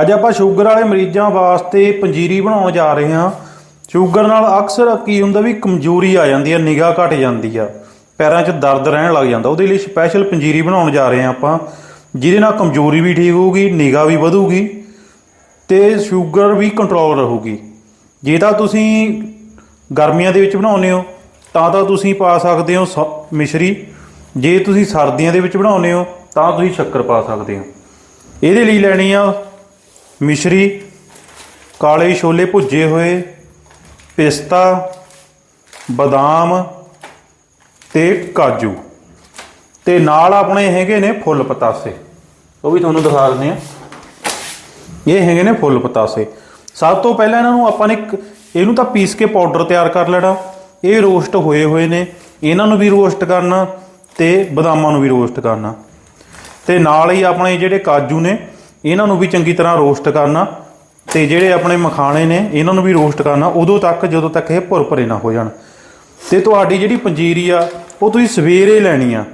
ਅੱਜ ਆਪਾਂ ਸ਼ੂਗਰ ਵਾਲੇ ਮਰੀਜ਼ਾਂ ਵਾਸਤੇ ਪੰਜੀਰੀ ਬਣਾਉਣ ਜਾ ਰਹੇ ਹਾਂ। ਸ਼ੂਗਰ ਨਾਲ ਅਕਸਰ ਕੀ ਹੁੰਦਾ ਵੀ ਕਮਜ਼ੋਰੀ ਆ ਜਾਂਦੀ ਹੈ, ਨਿਗਾਹ ਘਟ ਜਾਂਦੀ ਆ। ਪੈਰਾਂ 'ਚ ਦਰਦ ਰਹਿਣ ਲੱਗ ਜਾਂਦਾ। ਉਹਦੇ ਲਈ ਸਪੈਸ਼ਲ ਪੰਜੀਰੀ ਬਣਾਉਣ ਜਾ ਰਹੇ ਹਾਂ ਆਪਾਂ। ਜਿਹਦੇ ਨਾਲ ਕਮਜ਼ੋਰੀ ਵੀ ਠੀਕ ਹੋਊਗੀ, ਨਿਗਾਹ ਵੀ ਵਧੂਗੀ ਤੇ ਸ਼ੂਗਰ ਵੀ ਕੰਟਰੋਲ ਰਹੂਗੀ। ਜੇ ਤਾਂ ਤੁਸੀਂ ਗਰਮੀਆਂ ਦੇ ਵਿੱਚ ਬਣਾਉਂਦੇ ਹੋ, ਤਾਂ ਤਾਂ ਤੁਸੀਂ ਪਾ ਸਕਦੇ ਹੋ ਸ- ਮਿਸ਼ਰੀ। ਜੇ ਤੁਸੀਂ ਸਰਦੀਆਂ ਦੇ ਵਿੱਚ ਬਣਾਉਂਦੇ ਹੋ, ਤਾਂ ਤੁਸੀਂ ਸ਼ੱਕਰ ਪਾ ਸਕਦੇ ਹੋ। ਇਹਦੇ ਲਈ ਲੈਣੀ ਆ ਮਿਸ਼ਰੀ, ਕਾਲੇ ਛੋਲੇ ਭੁੱਜੇ ਹੋਏ, ਪਿਸਤਾ, ਬਦਾਮ ਤੇ ਕਾਜੂ। ਤੇ ਨਾਲ ਆਪਣੇ ਹੈਗੇ ਨੇ ਫੁੱਲ ਪਤਾਸੇ। ਉਹ ਵੀ ਤੁਹਾਨੂੰ ਦਿਖਾ ਦਿੰਦੇ ਆ ਇਹ ਹੈਗੇ ਨੇ ਫੁੱਲ ਪਤਾਸੇ। ਸਭ ਤੋਂ ਪਹਿਲਾਂ ਇਹਨਾਂ ਨੂੰ ਆਪਾਂ ਨੇ ਇੱਕ- ਇਹਨੂੰ ਤਾਂ ਪੀਸ ਕੇ ਪਾਊਡਰ ਤਿਆਰ ਕਰ ਲੈਣਾ। ਇਹ ਰੋਸਟ ਹੋਏ ਹੋਏ ਨੇ। ਇਹਨਾਂ ਨੂੰ ਵੀ ਰੋਸਟ ਕਰਨਾ ਤੇ ਬਦਾਮਾਂ ਨੂੰ ਵੀ ਰੋਸਟ ਕਰਨਾ। ਤੇ ਨਾਲ ਹੀ ਆਪਣੇ ਜਿਹੜੇ ਕਾਜੂ ਨੇ ਇਹਨਾਂ ਨੂੰ ਵੀ ਚੰਗੀ ਤਰ੍ਹਾਂ ਰੋਸਟ ਕਰਨਾ ਤੇ ਜਿਹੜੇ ਆਪਣੇ ਮਖਾਣੇ ਨੇ, ਇਹਨਾਂ ਨੂੰ ਵੀ ਰੋਸਟ ਕਰਨਾ, ਉਦੋਂ ਤੱਕ, ਜਦੋਂ ਤੱਕ ਇਹ ਭੁਰਭੁਰੇ ਨਾ ਹੋ ਜਾਣ। ਤੇ ਤੁਹਾਡੀ ਜਿਹੜੀ ਪੰਜੀਰੀ ਆ, ਉਹ ਤੁਸੀਂ ਸਵੇਰੇ ਲੈਣੀ ਆ।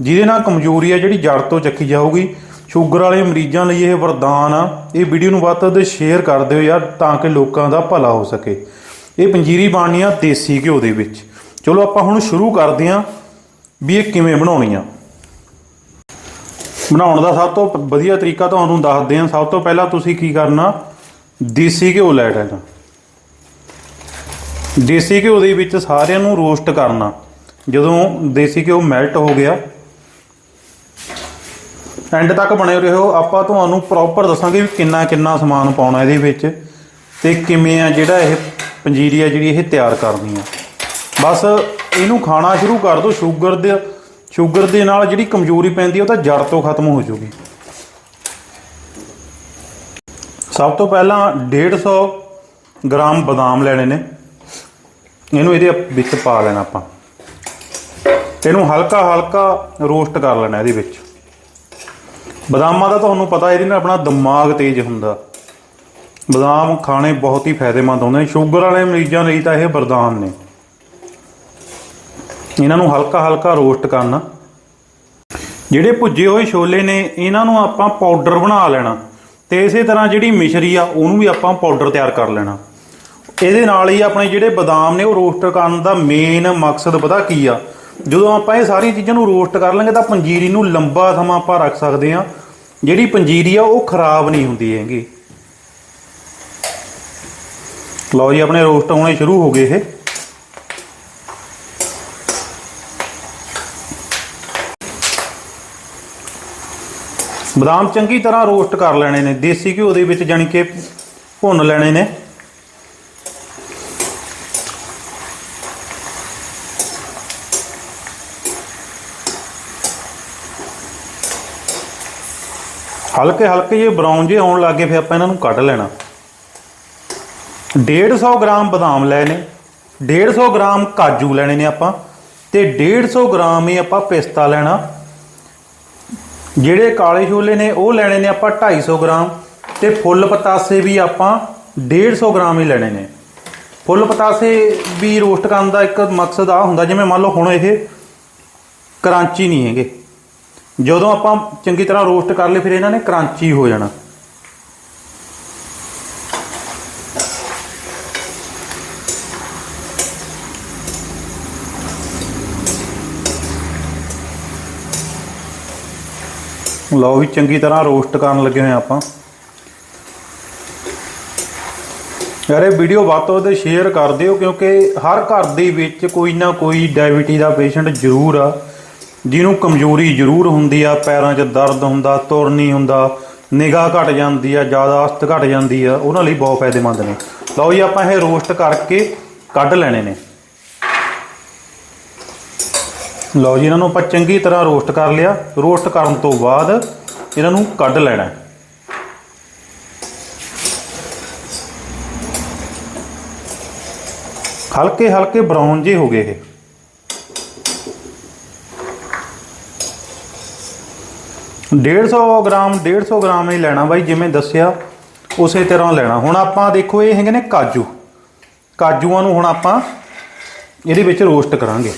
ਜਿਹਦੇ ਨਾਲ ਕਮਜ਼ੋਰੀ ਆ, ਜਿਹੜੀ ਜੜ ਤੋਂ ਚੱਕੀ ਜਾਊਗੀ। ਸ਼ੂਗਰ ਵਾਲੇ ਮਰੀਜ਼ਾਂ ਲਈ ਇਹ ਵਰਦਾਨ ਆ। ਇਹ ਵੀਡੀਓ ਨੂੰ ਵੱਧ ਤੋਂ ਵੱਧ ਸ਼ੇਅਰ ਕਰ ਦਿਓ ਯਾਰ, ਤਾਂ ਕਿ ਲੋਕਾਂ ਦਾ ਭਲਾ ਹੋ ਸਕੇ। ਇਹ ਪੰਜੀਰੀ ਬਣਨੀ ਆ ਦੇਸੀ ਘਿਓ ਦੇ ਵਿੱਚ। ਚਲੋ ਆਪਾਂ ਹੁਣ ਸ਼ੁਰੂ ਕਰਦੇ ਆ ਵੀ ਇਹ ਕਿਵੇਂ ਬਣਾਉਣੀ ਆ। ਬਣਾਉਣ ਦਾ ਸਭ ਤੋਂ ਵਧੀਆ ਤਰੀਕਾ ਤੁਹਾਨੂੰ ਦੱਸਦੇ ਹਾਂ। ਸਭ ਤੋਂ ਪਹਿਲਾਂ ਤੁਸੀਂ ਕੀ ਕਰਨਾ? ਦੇਸੀ ਘਿਓ ਲੈ ਲੈਣਾ। ਦੇਸੀ ਘਿਓ ਦੇ ਵਿੱਚ ਸਾਰਿਆਂ ਨੂੰ ਰੋਸਟ ਕਰਨਾ। ਜਦੋਂ ਦੇਸੀ ਘਿਓ ਮੈਲਟ ਹੋ ਗਿਆ ਐਂਡ ਤੱਕ ਬਣੇ ਰਹੋ। ਆਪਾਂ ਤੁਹਾਨੂੰ ਪ੍ਰੋਪਰ ਦੱਸਾਂਗੇ ਵੀ ਕਿੰਨਾ ਕਿੰਨਾ ਸਮਾਨ ਪਾਉਣਾ ਇਹਦੇ ਵਿੱਚ ਤੇ ਕਿਵੇਂ ਆ ਜਿਹੜਾ ਇਹ ਪੰਜੀਰੀ ਆ ਜਿਹੜੀ ਇਹ ਤਿਆਰ ਕਰਨੀ ਆ। ਬਸ ਇਹਨੂੰ ਖਾਣਾ ਸ਼ੁਰੂ ਕਰ ਦਿਓ। ਸ਼ੂਗਰ ਦੇ ਸ਼ੂਗਰ ਦੇ ਨਾਲ ਜਿਹੜੀ ਕਮਜ਼ੋਰੀ ਪੈਂਦੀ ਉਹ ਤਾਂ ਜੜ ਤੋਂ ਖਤਮ ਹੋ ਜੂਗੀ। ਸਭ ਤੋਂ ਪਹਿਲਾਂ 150 ਗ੍ਰਾਮ ਬਦਾਮ ਲੈਣੇ ਨੇ। ਇਹਨੂੰ ਇਹਦੇ ਵਿੱਚ ਪਾ ਲੈਣਾ ਆਪਾਂ। ਇਹਨੂੰ ਹਲਕਾ ਹਲਕਾ ਰੋਸਟ ਕਰ ਲੈਣਾ ਇਹਦੇ ਵਿੱਚ। ਬਦਾਮਾਂ ਦਾ ਤੁਹਾਨੂੰ ਪਤਾ, ਇਹਦੇ ਨਾਲ ਆਪਣਾ ਦਿਮਾਗ ਤੇਜ਼ ਹੁੰਦਾ। ਬਦਾਮ ਖਾਣੇ ਬਹੁਤ ਹੀ ਫਾਇਦੇਮੰਦ ਹੁੰਦੇ ਨੇ। ਸ਼ੂਗਰ ਵਾਲੇ ਮਰੀਜ਼ਾਂ ਲਈ ਤਾਂ ਇਹ ਵਰਦਾਨ ਨੇ। ਇਹਨਾਂ ਨੂੰ ਹਲਕਾ ਹਲਕਾ ਰੋਸਟ ਕਰਨਾ। ਜਿਹੜੇ ਭੁੱਜੇ ਹੋਏ ਛੋਲੇ ਨੇ, ਇਹਨਾਂ ਨੂੰ ਆਪਾਂ ਪਾਊਡਰ ਬਣਾ ਲੈਣਾ। ਤੇ ਇਸੇ ਤਰ੍ਹਾਂ ਜਿਹੜੀ ਮਿਸ਼ਰੀ ਆ, ਉਹਨੂੰ ਵੀ ਆਪਾਂ ਪਾਊਡਰ ਤਿਆਰ ਕਰ ਲੈਣਾ। ਇਹਦੇ ਨਾਲ ਹੀ ਆਪਣੇ ਜਿਹੜੇ ਬਦਾਮ ਨੇ, ਉਹ ਰੋਸਟ ਕਰਨ ਦਾ ਮੇਨ ਮਕਸਦ ਪਤਾ ਕੀ ਆ? ਜਦੋਂ ਆਪਾਂ ਇਹ ਸਾਰੀਆਂ ਚੀਜ਼ਾਂ ਨੂੰ ਰੋਸਟ ਕਰ ਲਾਂਗੇ, ਤਾਂ ਪੰਜੀਰੀ ਨੂੰ ਲੰਬਾ ਸਮਾਂ ਆਪਾਂ ਰੱਖ ਸਕਦੇ ਆ ਜਿਹੜੀ ਪੰਜੀਰੀ ਆ, ਉਹ ਖਰਾਬ ਨਹੀਂ ਹੁੰਦੀ ਹੈਗੀ। ਲਓ ਜੀ, ਆਪਣੇ ਰੋਸਟ ਹੋਣੇ ਸ਼ੁਰੂ ਹੋ ਗਏ ਇਹ। ਬਦਾਮ ਚੰਗੀ ਤਰ੍ਹਾਂ ਰੋਸਟ ਕਰ ਲੈਣੇ ਨੇ, ਦੇਸੀ ਘਿਓ ਦੇ ਵਿੱਚ ਜਾਨੀ ਕਿ ਭੁੰਨ ਲੈਣੇ ਨੇ। ਹਲਕੇ ਹਲਕੇ ਜੇ ਬਰਾਊਨ ਜੇ ਆਉਣ ਲੱਗੇ ਫਿਰ ਆਪਾਂ ਇਹਨਾਂ ਨੂੰ ਕੱਢ ਲੈਣਾ। 150 ਗ੍ਰਾਮ ਬਦਾਮ ਲੈਣੇ 150 ਗ੍ਰਾਮ ਕਾਜੂ ਲੈਣੇ ਨੇ ਆਪਾਂ, ਤੇ 150 ਗ੍ਰਾਮ ਹੀ ਆਪਾਂ ਪਿਸਤਾ ਲੈਣਾ। ਜਿਹੜੇ ਕਾਲੇ ਛੋਲੇ ਨੇ, ਉਹ ਲੈਣੇ ਨੇ ਆਪਾਂ 250 ਗ੍ਰਾਮ ਤੇ ਫੁੱਲ ਪਤਾਸੇ ਵੀ ਆਪਾਂ 150 ਗ੍ਰਾਮ ਹੀ ਲੈਣੇ ਨੇ। ਫੁੱਲ ਪਤਾਸੇ ਵੀ ਰੋਸਟ ਕਰਨ ਦਾ ਇੱਕ ਮਕਸਦ ਆ ਹੁੰਦਾ, ਜਿਵੇਂ ਮੰਨ ਲਓ ਹੁਣ ਇਹ ਕਰਾਂਚੀ ਨਹੀਂ ਹੈਗੇ। ਜਦੋਂ ਆਪਾਂ ਚੰਗੀ ਤਰ੍ਹਾਂ ਰੋਸਟ ਕਰ ਲਏ, ਫਿਰ ਇਹਨਾਂ ਨੇ ਕਰਾਂਚੀ ਹੋ ਜਾਣਾ। ਲਓ ਵੀ ਚੰਗੀ ਤਰ੍ਹਾਂ ਰੋਸਟ ਕਰਨ ਲੱਗੇ ਹੋਏ ਆਪਾਂ। ਯਾਰ ਇਹ ਵੀਡੀਓ ਵੱਧ ਤੋਂ ਵੱਧ ਸ਼ੇਅਰ ਕਰ ਦਿਓ ਕਿਉਂਕਿ ਹਰ ਘਰ ਦੇ ਵਿੱਚ ਕੋਈ ਨਾ ਕੋਈ ਡਾਇਬੀਟੀ ਦਾ ਪੇਸ਼ੈਂਟ ਜ਼ਰੂਰ ਆ। ਜਿਹਨੂੰ ਕਮਜ਼ੋਰੀ ਜ਼ਰੂਰ ਹੁੰਦੀ ਆ, ਪੈਰਾਂ 'ਚ ਦਰਦ ਹੁੰਦਾ, ਤੁਰ ਨਹੀਂ ਹੁੰਦਾ, ਨਿਗਾਹ ਘਟ ਜਾਂਦੀ ਆ, ਜ਼ਿਆਦਾ ਅਸਤ ਘਟ ਜਾਂਦੀ ਆ, ਉਹਨਾਂ ਲਈ ਬਹੁਤ ਫਾਇਦੇਮੰਦ ਨੇ। ਲਓ ਜੀ, ਆਪਾਂ ਇਹ ਰੋਸਟ ਕਰਕੇ ਕੱਢ ਲੈਣੇ ਨੇ। ਲਓ ਜੀ, ਇਹਨਾਂ ਨੂੰ ਆਪਾਂ ਚੰਗੀ ਤਰ੍ਹਾਂ ਰੋਸਟ ਕਰ ਲਿਆ। ਰੋਸਟ ਕਰਨ ਤੋਂ ਬਾਅਦ ਇਹਨਾਂ ਨੂੰ ਕੱਢ ਲੈਣਾ ਹਲਕੇ ਹਲਕੇ ਬਰਾਊਨ ਜੇ ਹੋ ਗਏ ਇਹ। ਡੇਢ ਸੌ ਗ੍ਰਾਮ 150 ਗ੍ਰਾਮ ਹੀ ਲੈਣਾ ਬਾਈ, ਜਿਵੇਂ ਦੱਸਿਆ, ਉਸੇ ਤਰ੍ਹਾਂ ਲੈਣਾ। ਹੁਣ ਆਪਾਂ ਦੇਖੋ, ਇਹ ਹੈਗੇ ਨੇ ਕਾਜੂ। ਕਾਜੂਆਂ ਨੂੰ ਹੁਣ ਆਪਾਂ ਇਹਦੇ ਵਿੱਚ ਰੋਸਟ ਕਰਾਂਗੇ।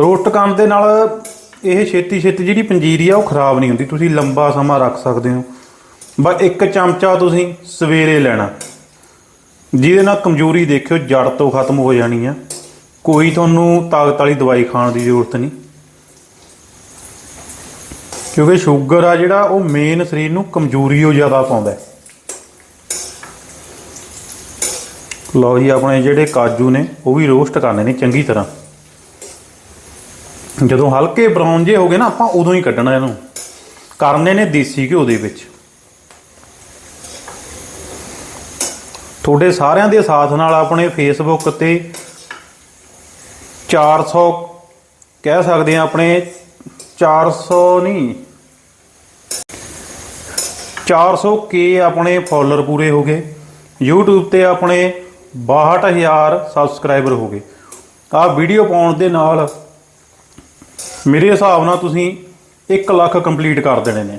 ਰੋਸਟ ਕਰਨ ਦੇ ਨਾਲ ਇਹ ਛੇਤੀ ਛੇਤੀ ਜਿਹੜੀ ਪੰਜੀਰੀ ਆ, ਉਹ ਖਰਾਬ ਨਹੀਂ ਹੁੰਦੀ। ਤੁਸੀਂ ਲੰਬਾ ਸਮਾਂ ਰੱਖ ਸਕਦੇ ਹੋ। ਬਸ ਇੱਕ ਚਮਚਾ ਤੁਸੀਂ ਸਵੇਰੇ ਲੈਣਾ। ਜਿਹਦੇ ਨਾਲ ਕਮਜ਼ੋਰੀ ਦੇਖਿਓ, ਜੜ ਤੋਂ ਖਤਮ ਹੋ ਜਾਣੀ ਆ। ਕੋਈ ਤੁਹਾਨੂੰ ਤਾਕਤ ਵਾਲੀ ਦਵਾਈ ਖਾਣ ਦੀ ਜ਼ਰੂਰਤ ਨਹੀਂ। ਕਿਉਂਕਿ ਸ਼ੂਗਰ ਆ ਜਿਹੜਾ, ਉਹ ਮੇਨ ਸਰੀਰ ਨੂੰ ਕਮਜ਼ੋਰੀ ਉਹ ਜ਼ਿਆਦਾ ਪਾਉਂਦਾ। ਹੈ ਲਓ ਜੀ, ਆਪਣੇ ਜਿਹੜੇ ਕਾਜੂ ਨੇ, ਉਹ ਵੀ ਰੋਸਟ ਕਰਨੇ ਨੇ ਚੰਗੀ ਤਰ੍ਹਾਂ। ਜਦੋਂ ਹਲਕੇ ਬਰਾਊਨ ਜੇ ਹੋ ਗਏ ਨਾ, ਆਪਾਂ ਉਦੋਂ ਹੀ ਕੱਢਣਾ ਇਹਨੂੰ। ਕਰਨੇ ਨੇ ਦੇਸੀ ਘਿਓ ਦੇ ਵਿੱਚ। ਤੁਹਾਡੇ ਸਾਰਿਆਂ ਦੇ ਸਾਥ ਨਾਲ ਆਪਣੇ ਫੇਸਬੁੱਕ ਤੇ 400 ਕਹਿ ਸਕਦੇ ਆ ਆਪਣੇ 400 ਨਹੀਂ 400 ਕੇ ਆਪਣੇ ਫਾਲੋਅਰ ਪੂਰੇ ਹੋ ਗਏ। YouTube ਤੇ ਆਪਣੇ 62000 ਸਬਸਕ੍ਰਾਈਬਰ ਹੋ ਗਏ। ਆਹ ਵੀਡੀਓ ਪਾਉਣ ਦੇ ਨਾਲ ਮੇਰੇ ਹਿਸਾਬ ਨਾਲ ਤੁਸੀਂ 1 ਲੱਖ ਕੰਪਲੀਟ ਕਰ ਦੇਣੇ ਨੇ।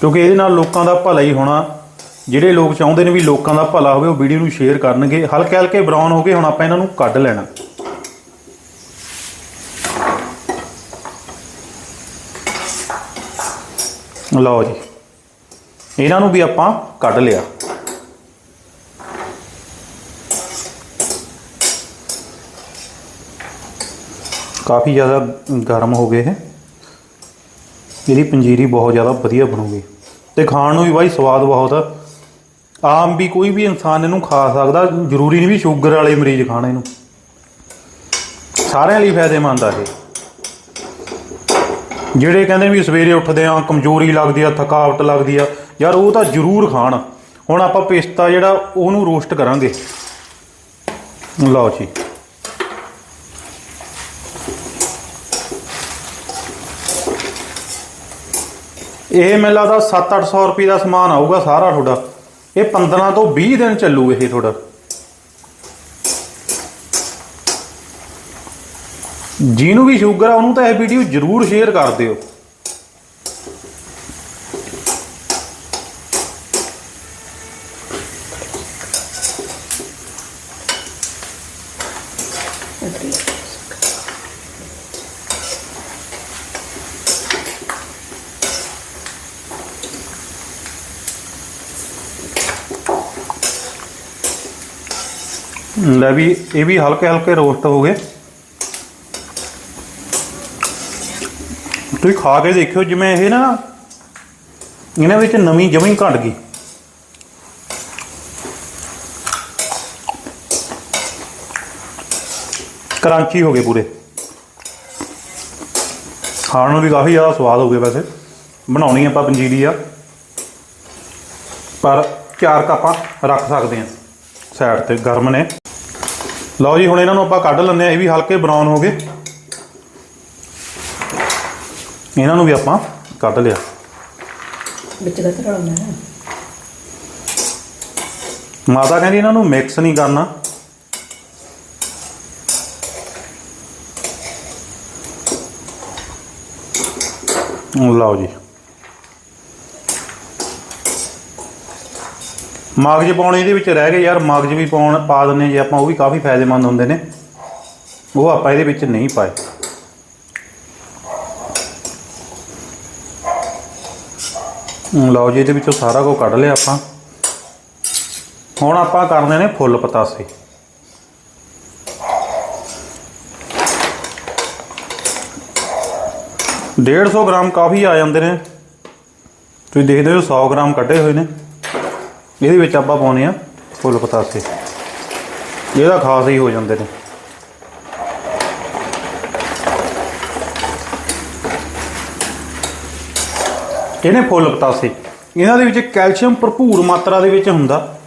ਕਿਉਂਕਿ ਇਹਦੇ ਨਾਲ ਲੋਕਾਂ ਦਾ ਭਲਾ ਹੀ ਹੋਣਾ, ਜਿਹੜੇ ਲੋਕ ਚਾਹੁੰਦੇ ਨੇ ਵੀ ਲੋਕਾਂ ਦਾ ਭਲਾ ਹੋਵੇ, ਉਹ ਵੀਡੀਓ ਨੂੰ ਸ਼ੇਅਰ ਕਰਨਗੇ। ਹਲਕੇ ਹਲਕੇ ਬਰਾਊਨ ਹੋ ਗਏ, ਹੁਣ ਆਪਾਂ ਇਹਨਾਂ ਨੂੰ ਕੱਢ ਲੈਣਾ। ਲਓ ਜੀ। ਇਹਨਾਂ ਨੂੰ ਵੀ ਆਪਾਂ ਕੱਢ ਲਿਆ। ਕਾਫੀ ਜ਼ਿਆਦਾ ਗਰਮ ਹੋ ਗਏ ਹੈ। ਇਹਦੀ ਪੰਜੀਰੀ ਬਹੁਤ ਜ਼ਿਆਦਾ ਵਧੀਆ ਬਣੂਗੀ। ਤੇ ਖਾਣ ਨੂੰ ਵੀ ਬਾਈ ਸਵਾਦ ਬਹੁਤ ਆ। ਆਮ ਵੀ ਕੋਈ ਵੀ ਇਨਸਾਨ ਇਹਨੂੰ ਖਾ ਸਕਦਾ, ਜ਼ਰੂਰੀ ਨਹੀਂ ਵੀ ਸ਼ੂਗਰ ਵਾਲੇ ਮਰੀਜ਼ ਖਾਣ ਇਹਨੂੰ। ਸਾਰਿਆਂ ਲਈ ਫਾਇਦੇਮੰਦ ਆ ਇਹ। ਜਿਹੜੇ ਕਹਿੰਦੇ ਵੀ ਸਵੇਰੇ ਉੱਠਦੇ ਆ ਕਮਜ਼ੋਰੀ ਲੱਗਦੀ ਆ, ਥਕਾਵਟ ਲੱਗਦੀ ਆ, ਯਾਰ ਉਹ ਤਾਂ ਜ਼ਰੂਰ ਖਾਣ। ਹੁਣ ਆਪਾਂ ਪਿਸਤਾ ਜਿਹੜਾ, ਉਹਨੂੰ ਰੋਸਟ ਕਰਾਂਗੇ। ਲਓ ਜੀ। ਇਹ ਮੈਨੂੰ ਲੱਗਦਾ 7-800 ਰੁਪਏ ਦਾ ਸਮਾਨ ਆਊਗਾ ਸਾਰਾ ਤੁਹਾਡਾ। ਇਹ 15 ਤੋਂ 20 ਦਿਨ ਚੱਲੂ ਇਹ ਤੁਹਾਡਾ। ਜਿਹਨੂੰ ਵੀ ਸ਼ੂਗਰ ਆ, ਉਹਨੂੰ ਤਾਂ ਇਹ ਵੀਡੀਓ ਜ਼ਰੂਰ ਸ਼ੇਅਰ ਕਰ ਦਿਓ। ਲੈ ਵੀ, ਇਹ ਵੀ ਹਲਕੇ ਹਲਕੇ ਰੋਸਟ ਹੋ ਗਏ। ਤੁਸੀਂ ਖਾ ਕੇ ਦੇਖਿਓ, ਜਿਵੇਂ ਇਹ ਨਾ, ਇਹਨਾਂ ਵਿੱਚ ਨਵੀਂ ਜਮੀ ਘਟ ਗਈ। ਕਰਾਂਚੀ ਹੋ ਗਏ ਪੂਰੇ। ਖਾਣ ਨੂੰ ਵੀ ਕਾਫੀ ਜ਼ਿਆਦਾ ਸਵਾਦ ਹੋ ਗਏ ਵੈਸੇ। ਬਣਾਉਣੀ ਆਪਾਂ ਪੰਜੀਰੀ ਆ। ਪਰ ਚਾਰ ਕੱਪ ਰੱਖ ਸਕਦੇ ਹਾਂ ਸਾਈਡ ਤੇ ਗਰਮ ਨੇ। ਲਓ ਜੀ ਹੁਣ ਇਹਨਾਂ ਨੂੰ ਆਪਾਂ ਕੱਢ ਲੈਂਦੇ ਆ ਇਹ ਵੀ ਹਲਕੇ ਬਰਾਊਨ ਹੋ ਗਏ। ਇਹਨਾਂ ਨੂੰ ਵੀ ਆਪਾਂ ਕੱਢ ਲਿਆ। ਵਿੱਚ ਦਾ ਰਲਾਉਣਾ ਹੈ। ਮਾਤਾ ਕਹਿੰਦੀ ਇਹਨਾਂ ਨੂੰ ਮਿਕਸ ਨਹੀਂ ਕਰਨਾ। ਲਓ ਜੀ। ਮਗਜ ਪਾਉਣੇ ਇਹਦੇ ਵਿੱਚ ਰਹਿ ਗਏ ਯਾਰ, ਮਗਜ ਵੀ ਪਾਉਣ ਪਾ ਦਿੰਨੇ ਜੇ ਆਪਾਂ, ਉਹ ਵੀ ਕਾਫੀ ਫਾਇਦੇਮੰਦ ਹੁੰਦੇ ਨੇ। ਉਹ ਆਪਾਂ ਇਹਦੇ ਵਿੱਚ ਨਹੀਂ ਪਾਏ। ਲਓ ਜੀ, ਇਹਦੇ ਵਿੱਚੋਂ ਸਾਰਾ ਕੁਝ ਕੱਢ ਲਿਆ ਆਪਾਂ। ਹੁਣ ਆਪਾਂ ਕਰਨੇ ਨੇ ਫੁੱਲ ਪਤਾਸੇ। ਡੇਢ ਸੌ ਗ੍ਰਾਮ ਕਾਫੀ ਆ ਜਾਂਦੇ ਨੇ। ਤੁਸੀਂ ਦੇਖਦੇ ਹੋ 100 ਗ੍ਰਾਮ ਕੱਢੇ ਹੋਏ ਨੇ। ਇਹਦੇ ਵਿੱਚ ਆਪਾਂ ਪਾਉਣੇ ਆ ਫੁੱਲ ਪਤਾਸੇ। ਇਹਦਾ ਖਾਸ ਹੀ ਹੋ ਜਾਂਦੇ ਨੇ। ਇਹਨੇ ਫੁੱਲ ਪਤਾਸੇ। ਇਹਨਾਂ ਦੇ ਵਿੱਚ ਕੈਲਸ਼ੀਅਮ ਭਰਪੂਰ ਮਾਤਰਾ ਦੇ ਵਿੱਚ ਹੁੰਦਾ।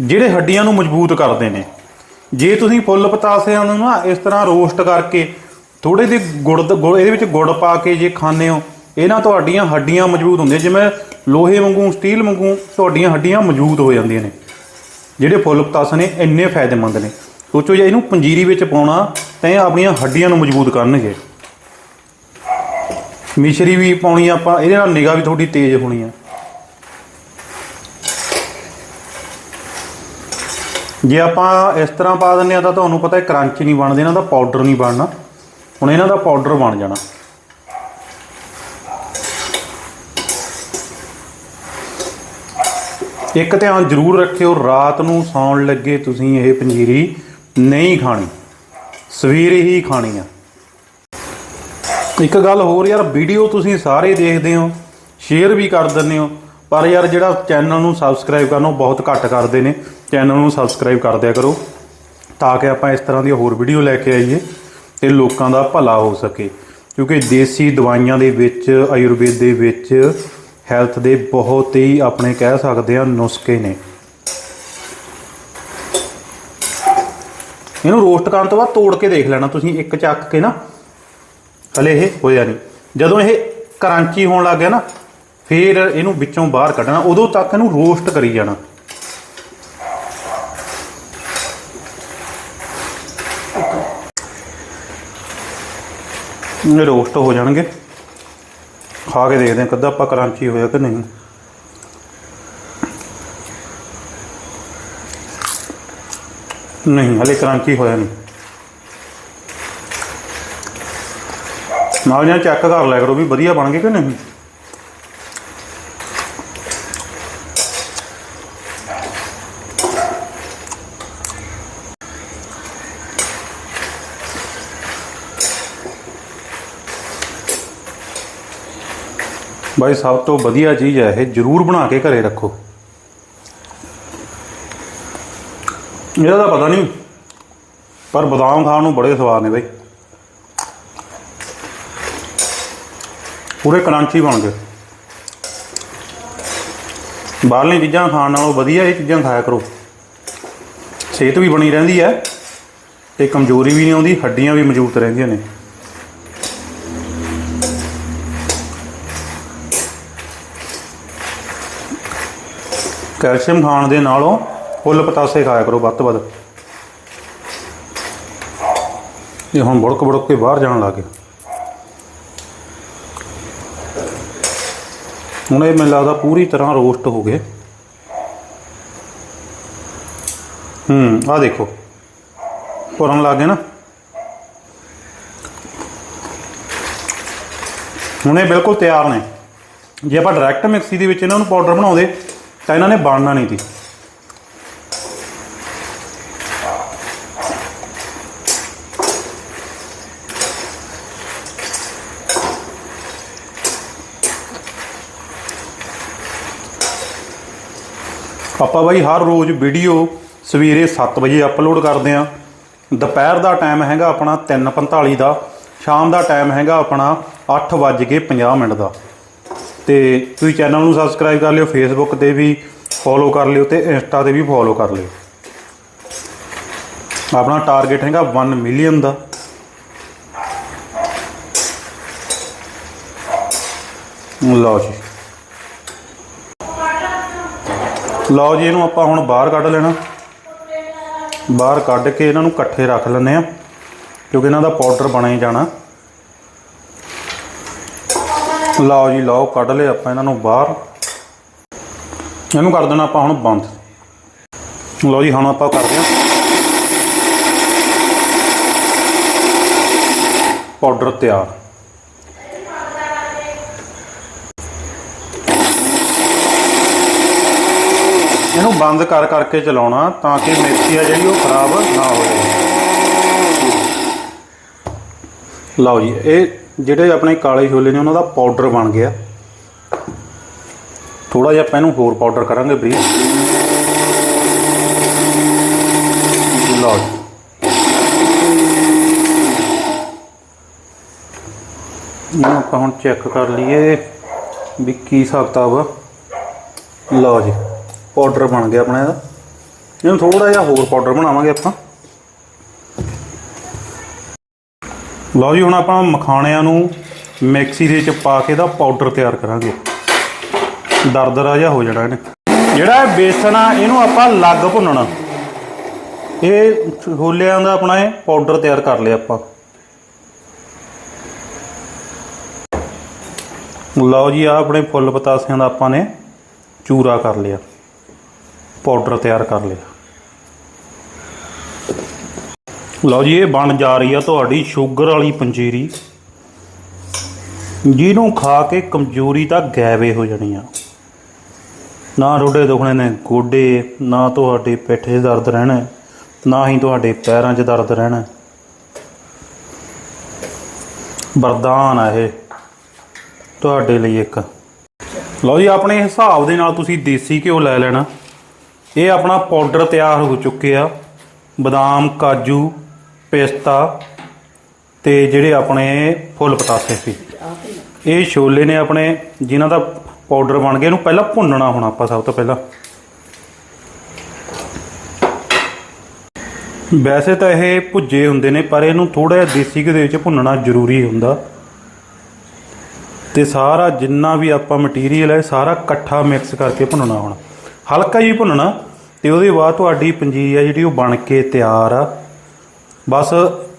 ਜਿਹੜੇ ਹੱਡੀਆਂ ਨੂੰ ਮਜ਼ਬੂਤ ਕਰਦੇ ਨੇ। ਜੇ ਤੁਸੀਂ ਫੁੱਲ ਪਤਾਸਿਆਂ ਨੂੰ ਨਾ ਇਸ ਤਰ੍ਹਾਂ ਰੋਸਟ ਕਰਕੇ ਥੋੜੇ ਜਿਹੇ ਗੁੜ ਦਾ- ਇਹਦੇ ਵਿੱਚ ਗੁੜ ਪਾ ਕੇ ਜੇ ਖਾਂਦੇ ਹੋ ਇਹਨਾਂ ਤੁਹਾਡੀਆਂ ਹੱਡੀਆਂ ਮਜ਼ਬੂਤ ਹੁੰਦੀਆਂ, ਜਿਵੇਂ ਲੋਹੇ ਵਾਂਗੂ, ਸਟੀਲ ਵਾਂਗੂ ਤੁਹਾਡੀਆਂ ਹੱਡੀਆਂ ਮਜ਼ਬੂਤ ਹੋ ਜਾਂਦੀਆਂ ਨੇ। ਜਿਹੜੇ ਫੁੱਲ ਪਤਾਸੇ ਨੇ, ਇੰਨੇ ਫਾਇਦੇਮੰਦ ਨੇ। ਸੋਚੋ ਜੇ ਇਹਨੂੰ ਪੰਜੀਰੀ ਵਿੱਚ ਪਾਉਣਾ, ਤਾਂ ਇਹ ਆਪਣੀਆਂ ਹੱਡੀਆਂ ਨੂੰ ਮਜ਼ਬੂਤ ਕਰਨਗੇ। ਮਿਸ਼ਰੀ ਵੀ ਪਾਉਣੀ ਆਪਾਂ, ਇਹਦੇ ਨਾਲ ਨਿਗਾਹ ਵੀ ਥੋੜੀ ਤੇਜ਼ ਹੋਣੀ ਆ। ਜੇ ਆਪਾਂ ਇਸ ਤਰ੍ਹਾਂ ਪਾ ਦਿੰਨੇ ਆ, ਤਾਂ ਤੁਹਾਨੂੰ ਪਤਾ ਹੈ ਕਰੰਚ ਨਹੀਂ ਬਣਦੇ, ਇਹਨਾਂ ਦਾ ਪਾਊਡਰ ਨਹੀਂ ਬਣਨਾ। ਹੁਣ ਇਹਨਾਂ ਦਾ ਪਾਊਡਰ ਬਣ ਜਾਣਾ। ਇੱਕ ਧਿਆਨ ਜ਼ਰੂਰ ਰੱਖਿਓ, ਰਾਤ ਨੂੰ ਸੌਣ ਲੱਗੇ ਤੁਸੀਂ ਇਹ ਪੰਜੀਰੀ ਨਹੀਂ ਖਾਣੀ। ਸਵੇਰੇ ਹੀ ਖਾਣੀ ਆ। ਇੱਕ ਗੱਲ ਹੋਰ ਯਾਰ, ਵੀਡੀਓ ਤੁਸੀਂ ਸਾਰੇ ਦੇਖਦੇ ਹੋ, ਸ਼ੇਅਰ ਵੀ ਕਰ ਦਿੰਦੇ ਹੋ, ਪਰ ਯਾਰ ਜਿਹੜਾ ਚੈਨਲ ਨੂੰ ਸਬਸਕ੍ਰਾਈਬ ਕਰਨਾ, ਉਹ ਬਹੁਤ ਘੱਟ ਕਰਦੇ ਨੇ। ਚੈਨਲ ਨੂੰ ਸਬਸਕ੍ਰਾਈਬ ਕਰ ਦਿਆ ਕਰੋ, ਤਾਂ ਕਿ ਆਪਾਂ ਇਸ ਤਰ੍ਹਾਂ ਦੀ ਹੋਰ ਵੀਡੀਓ ਲੈ ਕੇ ਆਈਏ, ਤੇ ਲੋਕਾਂ ਦਾ ਭਲਾ ਹੋ ਸਕੇ। ਕਿਉਂਕਿ ਦੇਸੀ ਦਵਾਈਆਂ ਦੇ ਵਿੱਚ, ਆਯੁਰਵੇਦ ਦੇ ਵਿੱਚ ਹੈਲਥ ਦੇ ਬਹੁਤ ਹੀ ਆਪਣੇ ਕਹਿ ਸਕਦੇ ਆ ਨੁਸਖੇ ਨੇ। ਇਹਨੂੰ ਰੋਸਟ ਕਰਨ ਤੋਂ ਬਾਅਦ ਤੋੜ ਕੇ ਦੇਖ ਲੈਣਾ ਤੁਸੀਂ, ਇੱਕ ਚੱਕ ਕੇ ਨਾ। ਹਲੇ ਇਹ ਹੋਇਆ ਨਹੀਂ। ਜਦੋਂ ਇਹ ਕਰਾਂਚੀ ਹੋਣ ਲੱਗ ਗਿਆ ਨਾ, ਫਿਰ ਇਹਨੂੰ ਵਿੱਚੋਂ ਬਾਹਰ ਕੱਢਣਾ, ਉਦੋਂ ਤੱਕ ਇਹਨੂੰ ਰੋਸਟ ਕਰੀ ਜਾਣਾ। ਇਹ ਰੋਸਟ ਹੋ ਜਾਣਗੇ। ਖਾ ਕੇ ਦੇਖਦੇ ਹਾਂ ਕਦਾਂ ਆਪਾਂ ਕਰਾਂਚੀ ਹੋਇਆ ਕਿ ਨਹੀਂ। ਨਹੀਂ, ਹਲੇ ਕਰਾਂਚੀ ਹੋਇਆ ਨਹੀਂ। ਨਾਲ ਜਾਂ ਚੈੱਕ ਕਰ ਲਿਆ ਕਰੋ ਵੀ ਵਧੀਆ ਬਣ ਗਏ ਕਿ ਨਹੀਂ। ਬਾਈ, ਸਭ ਤੋਂ ਵਧੀਆ ਚੀਜ਼ ਹੈ ਇਹ, ਜਰੂਰ ਬਣਾ ਕੇ ਘਰੇ ਰੱਖੋ। ਇਹਦਾ ਤਾਂ ਪਤਾ ਨਹੀਂ, ਪਰ ਬਦਾਮ ਖਾਣ ਨੂੰ ਬੜੇ ਸਵਾਦ ਨੇ ਬਾਈ। ਪੂਰੇ ਕਰਾਂਚੀ ਬਣ ਗਏ। ਬਾਹਰਲੀਆਂ ਚੀਜ਼ਾਂ ਖਾਣ ਨਾਲੋਂ ਵਧੀਆ ਇਹ ਚੀਜ਼ਾਂ ਖਾਇਆ ਕਰੋ। ਸਿਹਤ ਵੀ ਬਣੀ ਰਹਿੰਦੀ ਹੈ, ਤੇ ਕਮਜ਼ੋਰੀ ਵੀ ਨਹੀਂ ਆਉਂਦੀ, ਹੱਡੀਆਂ ਵੀ ਮਜ਼ਬੂਤ ਰਹਿੰਦੀਆਂ ਨੇ। ਕੈਲਸ਼ੀਅਮ ਖਾਣ ਦੇ ਨਾਲੋਂ ਫੁੱਲ ਪਤਾਸੇ ਖਾਇਆ ਕਰੋ ਵੱਧ ਤੋਂ ਵੱਧ। ਇਹ ਹੁਣ ਬੜਕ ਬੜਕ ਕੇ ਬਾਹਰ ਜਾਣ ਲੱਗ ਗਏ। ਹੁਣ ਇਹ ਮੈਨੂੰ ਲੱਗਦਾ ਪੂਰੀ ਤਰ੍ਹਾਂ ਰੋਸਟ ਹੋ ਗਏ। ਹੂੰ ਆ ਦੇਖੋ। ਪੁਰਨ ਲੱਗ ਗਏ ਨਾ। ਹੁਣ ਇਹ ਬਿਲਕੁਲ ਤਿਆਰ ਨੇ। ਜੇ ਆਪਾਂ ਡਾਇਰੈਕਟ ਮਿਕਸੀ ਦੇ ਵਿੱਚ ਇਹਨਾਂ ਨੂੰ ਪਾਊਡਰ ਬਣਾਉਂਦੇ ਤਾਂ ਇਹਨਾਂ ਨੇ ਬਣਨਾ ਨਹੀਂ ਸੀ। ਆਪਾਂ ਬਾਈ, ਹਰ ਰੋਜ਼ ਵੀਡੀਓ ਸਵੇਰੇ 7 ਵਜੇ ਅਪਲੋਡ ਕਰਦੇ ਆਂ। ਦੁਪਹਿਰ ਦਾ ਟਾਈਮ ਹੈਗਾ ਆਪਣਾ 3:45 ਦਾ, ਸ਼ਾਮ ਦਾ ਟਾਈਮ ਹੈਗਾ ਆਪਣਾ 8:50 ਮਿੰਟ ਦਾ। ਤੇ ਤੁਸੀਂ ਚੈਨਲ ਨੂੰ ਸਬਸਕ੍ਰਾਈਬ ਕਰ ਲਿਓ ਫੇਸਬੁੱਕ ਤੇ ਵੀ ਫੋਲੋ ਕਰ ਲਿਓ ਤੇ ਇੰਸਟਾ ਤੇ ਵੀ ਫੋਲੋ ਕਰ ਲਿਓ। ਆਪਣਾ ਟਾਰਗੇਟ ਹੈਗਾ 1 ਮਿਲੀਅਨ ਦਾ। ਲਓ ਜੀ। ਲਓ ਜੀ, ਇਹਨੂੰ ਆਪਾਂ ਹੁਣ ਬਾਹਰ ਕੱਢ ਲੈਣਾ। ਬਾਹਰ ਕੱਢ ਕੇ ਇਹਨਾਂ ਨੂੰ ਇਕੱਠੇ ਰੱਖ ਲੈਂਦੇ ਆ ਕਿਉਂਕਿ ਇਹਨਾਂ ਦਾ ਪਾਊਡਰ ਬਣਾ ਹੀ ਜਾਣਾ। ਲਓ ਜੀ, ਲਓ, ਕੱਢ ਲਏ ਆਪਾਂ ਇਹਨਾਂ ਨੂੰ ਬਾਹਰ। ਇਹਨੂੰ ਕਰ ਦੇਣਾ ਆਪਾਂ ਹੁਣ ਬੰਦ। ਲਓ ਜੀ, ਹੁਣ ਆਪਾਂ ਕਰਦੇ ਹਾਂ। ਪਾਊਡਰ ਤਿਆਰ। ਇਹਨੂੰ ਬੰਦ ਕਰ ਕਰਕੇ ਚਲਾਉਣਾ ਤਾਂ ਕਿ ਮਿਕਸੀ ਆ ਜਿਹੜੀ ਉਹ ਖਰਾਬ ਨਾ ਹੋਵੇ ਲਓ ਜੀ, ਇਹ ਜਿਹੜੇ ਆਪਣੇ ਕਾਲੇ ਛੋਲੇ ਨੇ, ਉਹਨਾਂ ਦਾ ਪਾਊਡਰ ਬਣ ਗਿਆ। ਥੋੜਾ ਜਿਹਾ ਆਪਾਂ ਇਹਨੂੰ ਹੋਰ ਪਾਊਡਰ ਕਰਾਂਗੇ ਬਰੀਕ। ਲਓ ਇਹਨੂੰ ਆਪਾਂ ਹੁਣ ਚੈੱਕ ਕਰ ਲਈਏ ਵੀ ਕੀ ਹਿਸਾਬ ਕਿਤਾਬ ਆ। ਲਓ ਜੀ ਪਾਊਡਰ ਬਣ ਗਿਆ ਆਪਣਾ ਇਹਦਾ। ਇਹਨੂੰ ਥੋੜਾ ਜਿਹਾ ਹੋਰ ਪਾਊਡਰ ਬਣਾਵਾਂਗੇ ਆਪਾਂ। ਲਓ ਜੀ, ਹੁਣ ਆਪਾਂ ਮਖਾਣਿਆਂ ਨੂੰ ਮਿਕਸੀ ਦੇ ਵਿੱਚ ਪਾ ਕੇ ਇਹਦਾ ਪਾਊਡਰ ਤਿਆਰ ਕਰਾਂਗੇ। ਦਰਦਰਾ ਜਿਹਾ ਹੋ ਜਾਣਾ ਇਹਨੇ। ਜਿਹੜਾ ਇਹ ਬੇਸਣ ਆ, ਇਹਨੂੰ ਆਪਾਂ ਲੱਗ ਭੁੰਨਣਾ। ਇਹ ਹੋਲਿਆਂ ਦਾ ਆਪਣਾ ਇਹ ਪਾਊਡਰ ਤਿਆਰ ਕਰ ਲਿਆ ਆਪਾਂ। ਲਓ ਜੀ ਆ ਆਪਣੇ ਫੁੱਲ ਪਤਾਸਿਆਂ ਦਾ ਆਪਾਂ ਨੇ ਚੂਰਾ ਕਰ ਲਿਆ। ਪਾਊਡਰ ਤਿਆਰ ਕਰ ਲਿਆ। ਲਓ ਜੀ, ਇਹ ਬਣ ਜਾ ਰਹੀ ਆ ਤੁਹਾਡੀ ਸ਼ੂਗਰ ਵਾਲੀ ਪੰਜੀਰੀ। ਜਿਹਨੂੰ ਖਾ ਕੇ ਕਮਜ਼ੋਰੀ ਤਾਂ ਗਾਇਬੇ ਹੋ ਜਾਣੀ ਆ। ਨਾ ਰੋਡੇ ਦੁਖਣੇ ਨੇ ਗੋਡੇ, ਨਾ ਤੁਹਾਡੇ ਪਿੱਠੇ 'ਚ ਦਰਦ ਰਹਿਣਾ, ਨਾ ਹੀ ਤੁਹਾਡੇ ਪੈਰਾਂ 'ਚ ਦਰਦ ਰਹਿਣਾ। ਵਰਦਾਨ ਆ ਇਹ, ਤੁਹਾਡੇ ਲਈ ਇੱਕ। ਲਓ ਜੀ, ਆਪਣੇ ਹਿਸਾਬ ਦੇ ਨਾਲ ਤੁਸੀਂ ਦੇਸੀ ਘਿਓ ਲੈ ਲੈਣਾ। ਇਹ ਆਪਣਾ ਪਾਊਡਰ ਤਿਆਰ ਹੋ ਚੁੱਕਿਆ ਬਦਾਮ, ਕਾਜੂ ਪਿਸਤਾ ਤੇ ਜਿਹੜੇ ਆਪਣੇ ਫੁੱਲ ਪਤਾਸੇ ਸੀ। ਇਹ ਛੋਲੇ ਨੇ ਆਪਣੇ, ਜਿਨ੍ਹਾਂ ਦਾ ਪਾਊਡਰ ਬਣ ਗਿਆ, ਇਹਨੂੰ ਪਹਿਲਾਂ ਭੁੰਨਣਾ ਹੋਣਾ ਆਪਾਂ ਸਭ ਤੋਂ ਪਹਿਲਾਂ। ਵੈਸੇ ਤਾਂ ਇਹ ਭੁੱਜੇ ਹੁੰਦੇ ਨੇ, ਪਰ ਇਹਨੂੰ ਥੋੜਾ ਜਿਹਾ ਦੇਸੀ ਘਿਓ ਦੇ ਵਿੱਚ ਭੁੰਨਣਾ ਜ਼ਰੂਰੀ ਹੁੰਦਾ। ਤੇ ਸਾਰਾ ਜਿੰਨਾ ਵੀ ਆਪਾਂ ਮਟੀਰੀਅਲ ਹੈ ਸਾਰਾ ਇਕੱਠਾ ਮਿਕਸ ਕਰਕੇ ਭੁੰਨਣਾ ਹੋਣਾ। ਹਲਕਾ ਹੀ ਭੁੰਨਣਾ, ਤੇ ਉਹਦੇ ਬਾਅਦ ਤੁਹਾਡੀ ਪੰਜੀਰੀ ਆ ਜਿਹੜੀ ਉਹ ਬਣ ਕੇ ਤਿਆਰ ਆ। ਬਸ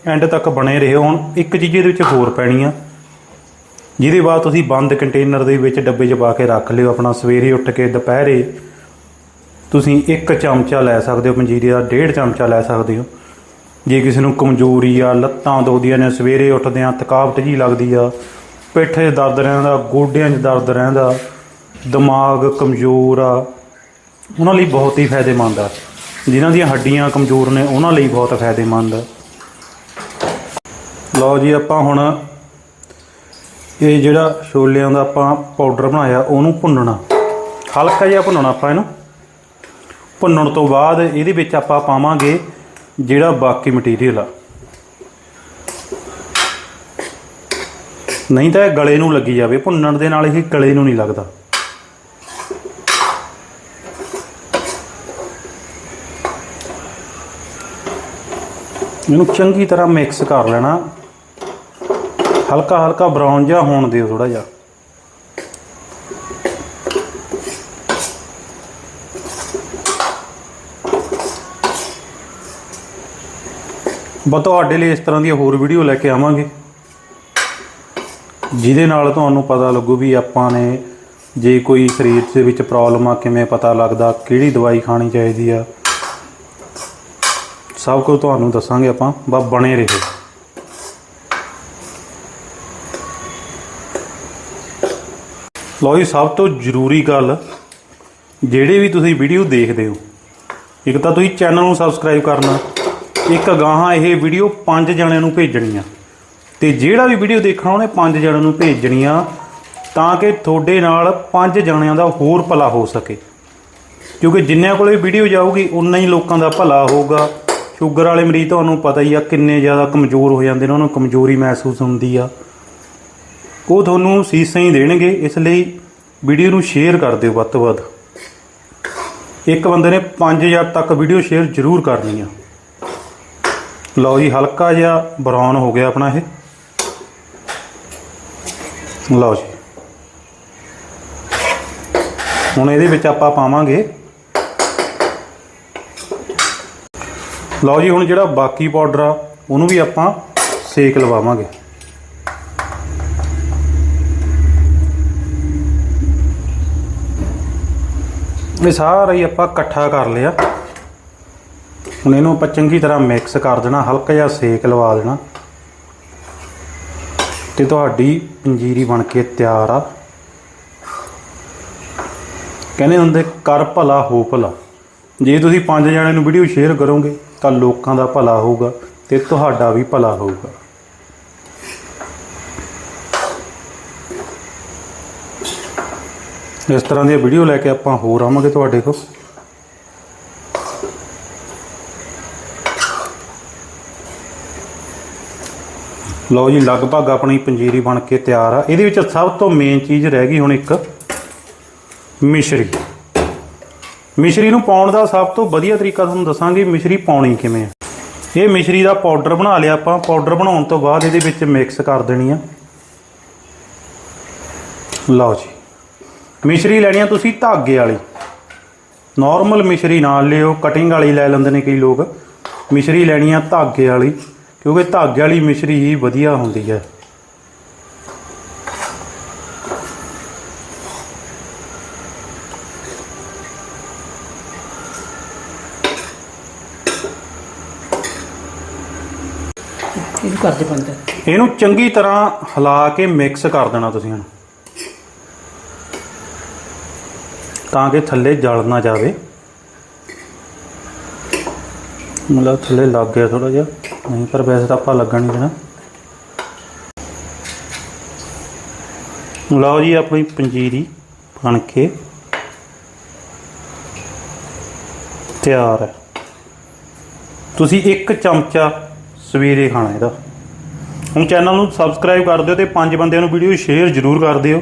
ਐਂਡ ਤੱਕ ਬਣੇ ਰਹੇ। ਹੁਣ ਇੱਕ ਚੀਜ਼ ਇਹਦੇ ਵਿੱਚ ਹੋਰ ਪੈਣੀ ਆ। ਜਿਹਦੇ ਬਾਅਦ ਤੁਸੀਂ ਬੰਦ ਕੰਟੇਨਰ ਦੇ ਵਿੱਚ ਡੱਬੇ 'ਚ ਪਾ ਕੇ ਰੱਖ ਲਿਓ। ਆਪਣਾ ਸਵੇਰੇ ਉੱਠ ਕੇ ਦੁਪਹਿਰੇ ਤੁਸੀਂ ਇੱਕ ਚਮਚਾ ਲੈ ਸਕਦੇ ਹੋ, ਪੰਜੀਰੀ ਦਾ ਡੇਢ ਚਮਚਾ ਲੈ ਸਕਦੇ ਹੋ। ਜੇ ਕਿਸੇ ਨੂੰ ਕਮਜ਼ੋਰੀ ਆ, ਲੱਤਾਂ ਦੁਖਦੀਆਂ ਨੇ, ਸਵੇਰੇ ਉੱਠਦੇ ਆ, ਥਕਾਵਟ ਜੀ ਲੱਗਦੀ ਆ, ਪਿੱਠ 'ਚ ਦਰਦ ਰਹਿੰਦਾ, ਗੋਡਿਆਂ 'ਚ ਦਰਦ ਰਹਿੰਦਾ, ਦਿਮਾਗ ਕਮਜ਼ੋਰ ਆ, ਉਹਨਾਂ ਲਈ ਬਹੁਤ ਹੀ ਫਾਇਦੇਮੰਦ ਆ। ਜਿਨ੍ਹਾਂ ਦੀਆਂ ਹੱਡੀਆਂ ਕਮਜ਼ੋਰ ਨੇ, ਉਹਨਾਂ ਲਈ ਬਹੁਤ ਫਾਇਦੇਮੰਦ ਆ। ਲਓ ਜੀ, ਆਪਾਂ ਹੁਣ ਇਹ ਜਿਹੜਾ ਛੋਲਿਆਂ ਦਾ ਆਪਾਂ ਪਾਊਡਰ ਬਣਾਇਆ, ਉਹਨੂੰ ਭੁੰਨਣਾ। ਹਲਕਾ ਜਿਹਾ ਭੁੰਨਣਾ ਆਪਾਂ ਇਹਨੂੰ। ਭੁੰਨਣ ਤੋਂ ਬਾਅਦ ਇਹਦੇ ਵਿੱਚ ਆਪਾਂ ਪਾਵਾਂਗੇ ਜਿਹੜਾ ਬਾਕੀ ਮਟੀਰੀਅਲ ਆ। ਨਹੀਂ ਤਾਂ ਇਹ ਗਲੇ ਨੂੰ ਲੱਗੀ ਜਾਵੇ, ਭੁੰਨਣ ਦੇ ਨਾਲ ਇਹ ਗਲੇ ਨੂੰ ਨਹੀਂ ਲੱਗਦਾ। ਇਹਨੂੰ ਚੰਗੀ ਤਰ੍ਹਾਂ ਮਿਕਸ ਕਰ ਲੈਣਾ। ਹਲਕਾ ਹਲਕਾ ਬਰਾਊਨ ਜਿਹਾ ਹੋਣ ਦਿਓ ਥੋੜਾ ਜਿਹਾ। ਬਸ ਤੁਹਾਡੇ ਲਈ ਇਸ ਤਰ੍ਹਾਂ ਦੀ ਹੋਰ ਵੀਡੀਓ ਲੈ ਕੇ ਆਵਾਂਗੇ। ਜਿਹਦੇ ਨਾਲ ਤੁਹਾਨੂੰ ਪਤਾ ਲੱਗੂ ਵੀ ਆਪਾਂ ਨੇ ਜੇ ਕੋਈ ਸਰੀਰ ਦੇ ਵਿੱਚ ਪ੍ਰੋਬਲਮ ਆ, ਕਿਵੇਂ ਪਤਾ ਲੱਗਦਾ, ਕਿਹੜੀ ਦਵਾਈ ਖਾਣੀ ਚਾਹੀਦੀ ਆ। ਸਭ ਕੁਝ ਤੁਹਾਨੂੰ ਦੱਸਾਂਗੇ ਆਪਾਂ, ਬਸ ਬਣੇ ਰਹੋ। ਲਓ ਜੀ, ਸਭ ਤੋਂ ਜ਼ਰੂਰੀ ਗੱਲ, ਜਿਹੜੇ ਵੀ ਤੁਸੀਂ ਵੀਡੀਓ ਦੇਖਦੇ ਹੋ, ਇੱਕ ਤਾਂ ਤੁਸੀਂ ਚੈਨਲ ਨੂੰ ਸਬਸਕ੍ਰਾਈਬ ਕਰਨਾ, ਇੱਕ ਗਾਹਾਂ ਇਹ ਵੀਡੀਓ ਪੰਜ ਜਣਿਆਂ ਨੂੰ ਭੇਜਣੀ ਆ ਤੇ ਜਿਹੜਾ ਵੀ ਵੀਡੀਓ ਦੇਖਣਾ, ਉਹਨੇ ਪੰਜ ਜਣਿਆਂ ਨੂੰ ਭੇਜਣੀ ਆ ਤਾਂ ਕਿ ਤੁਹਾਡੇ ਨਾਲ ਪੰਜ ਜਣਿਆਂ ਦਾ ਹੋਰ ਭਲਾ ਹੋ ਸਕੇ। ਕਿਉਂਕਿ ਜਿੰਨਿਆਂ ਕੋਲੇ ਵੀਡੀਓ ਜਾਊਗੀ ਉਨਾ ਹੀ ਲੋਕਾਂ ਦਾ ਭਲਾ ਹੋਊਗਾ। ਸ਼ੂਗਰ ਵਾਲੇ ਮਰੀਜ਼, ਤੁਹਾਨੂੰ ਪਤਾ ਹੀ ਆ, ਕਿੰਨੇ ਜ਼ਿਆਦਾ ਕਮਜ਼ੋਰ ਹੋ ਜਾਂਦੇ ਨੇ, ਉਹਨਾਂ ਨੂੰ ਕਮਜ਼ੋਰੀ ਮਹਿਸੂਸ ਹੁੰਦੀ ਆ। ਉਹ ਤੁਹਾਨੂੰ ਸੀਸਾਂ ਹੀ ਦੇਣਗੇ, ਇਸ ਲਈ ਵੀਡੀਓ ਨੂੰ ਸ਼ੇਅਰ ਕਰ ਦਿਓ ਵੱਧ ਤੋਂ ਵੱਧ। ਇੱਕ ਬੰਦੇ ਨੇ 5000 ਤੱਕ ਵੀਡੀਓ ਸ਼ੇਅਰ ਜ਼ਰੂਰ ਕਰਨੀ ਆ। ਲਓ ਜੀ, ਹਲਕਾ ਜਿਹਾ ਬਰਾਊਨ ਹੋ ਗਿਆ ਆਪਣਾ ਇਹ। ਲਓ ਜੀ। ਹੁਣ ਇਹਦੇ ਵਿੱਚ ਆਪਾਂ ਪਾਵਾਂਗੇ। ਲਓ ਜੀ, ਹੁਣ ਜਿਹੜਾ ਬਾਕੀ ਪਾਊਡਰ ਆ, ਉਹਨੂੰ ਵੀ ਆਪਾਂ ਸੇਕ ਲਵਾਵਾਂਗੇ। ਇਹ ਸਾਰਾ ਹੀ ਆਪਾਂ ਇਕੱਠਾ ਕਰ ਲਿਆ। ਹੁਣ ਇਹਨੂੰ ਆਪਾਂ ਚੰਗੀ ਤਰ੍ਹਾਂ ਮਿਕਸ ਕਰ ਦੇਣਾ, ਹਲਕਾ ਜਿਹਾ ਸੇਕ ਲਵਾ ਦੇਣਾ। ਤੇ ਤੁਹਾਡੀ ਪੰਜੀਰੀ ਬਣ ਕੇ ਤਿਆਰ ਆ। ਕਹਿੰਦੇ ਹੁੰਦੇ, ਕਰ ਭਲਾ ਹੋ ਭਲਾ। ਜੇ ਤੁਸੀਂ ਪੰਜ ਜਣਿਆਂ ਨੂੰ ਵੀਡੀਓ ਸ਼ੇਅਰ ਕਰੋਗੇ, ਤਾਂ ਲੋਕਾਂ ਦਾ ਭਲਾ ਹੋਊਗਾ ਤੇ ਤੁਹਾਡਾ ਵੀ ਭਲਾ ਹੋਊਗਾ। ਇਸ ਤਰ੍ਹਾਂ ਦੀਆਂ ਵੀਡੀਓ ਲੈ ਕੇ ਆਪਾਂ ਹੋਰ ਆਵਾਂਗੇ ਤੁਹਾਡੇ ਕੋਲ। ਲਓ ਜੀ, ਲਗਭਗ ਆਪਣੀ ਪੰਜੀਰੀ ਬਣ ਕੇ ਤਿਆਰ ਆ। ਇਹਦੇ ਵਿੱਚ ਸਭ ਤੋਂ ਮੇਨ ਚੀਜ਼ ਰਹਿ ਗਈ ਹੁਣ ਇੱਕ, ਮਿਸ਼ਰੀ। ਮਿਸ਼ਰੀ ਨੂੰ ਪਾਉਣ ਦਾ ਸਭ ਤੋਂ ਵਧੀਆ ਤਰੀਕਾ ਤੁਹਾਨੂੰ ਦੱਸਾਂਗੇ, ਮਿਸ਼ਰੀ ਪਾਉਣੀ ਕਿਵੇਂ ਆ। ਇਹ ਮਿਸ਼ਰੀ ਦਾ ਪਾਊਡਰ ਬਣਾ ਲਿਆ ਆਪਾਂ। ਪਾਊਡਰ ਬਣਾਉਣ ਤੋਂ ਬਾਅਦ ਇਹਦੇ ਵਿੱਚ ਮਿਕਸ ਕਰ ਦੇਣੀ ਆ। ਲਓ ਜੀ। ਮਿਸ਼ਰੀ ਲੈਣੀ ਆ ਤੁਸੀਂ ਧਾਗੇ ਵਾਲੀ। ਨਾਰਮਲ ਮਿਸ਼ਰੀ ਨਾਲ ਲਿਓ ਕਟਿੰਗ ਵਾਲੀ ਲੈ ਲੈਂਦੇ ਨੇ ਕਈ ਲੋਕ। ਮਿਸ਼ਰੀ ਲੈਣੀ ਆ ਧਾਗੇ ਵਾਲੀ ਕਿਉਂਕਿ ਧਾਗੇ ਵਾਲੀ ਮਿਸ਼ਰੀ ਹੀ ਵਧੀਆ ਹੁੰਦੀ ਹੈ। ਕਰ ਦੇ ਬੰਦ। ਇਹਨੂੰ ਚੰਗੀ ਤਰ੍ਹਾਂ ਹਿਲਾ ਕੇ ਮਿਕਸ ਕਰ ਦੇਣਾ ਤੁਸੀਂ ਹੁਣ। ਤਾਂ ਕਿ ਥੱਲੇ ਜਲ ਨਾ ਜਾਵੇ। ਮਤਲਬ ਥੱਲੇ ਲੱਗ ਗਿਆ ਥੋੜਾ ਜਿਹਾ। ਨਹੀਂ, ਪਰ ਵੈਸੇ ਤਾਂ ਆਪਾਂ ਲੱਗਣ ਨਹੀਂ ਦੇਣਾ। ਲਓ ਜੀ, ਆਪਣੀ ਪੰਜੀਰੀ ਬਣ ਕੇ ਤਿਆਰ ਹੈ। ਤੁਸੀਂ ਇੱਕ ਚਮਚਾ ਸਵੇਰੇ ਖਾਣਾ ਇਹਦਾ। ਹੁਣ ਚੈਨਲ ਨੂੰ ਸਬਸਕ੍ਰਾਈਬ ਕਰ ਦਿਓ ਤੇ ਪੰਜ ਬੰਦਿਆਂ ਨੂੰ ਵੀਡੀਓ ਸ਼ੇਅਰ ਜ਼ਰੂਰ ਕਰ ਦਿਓ।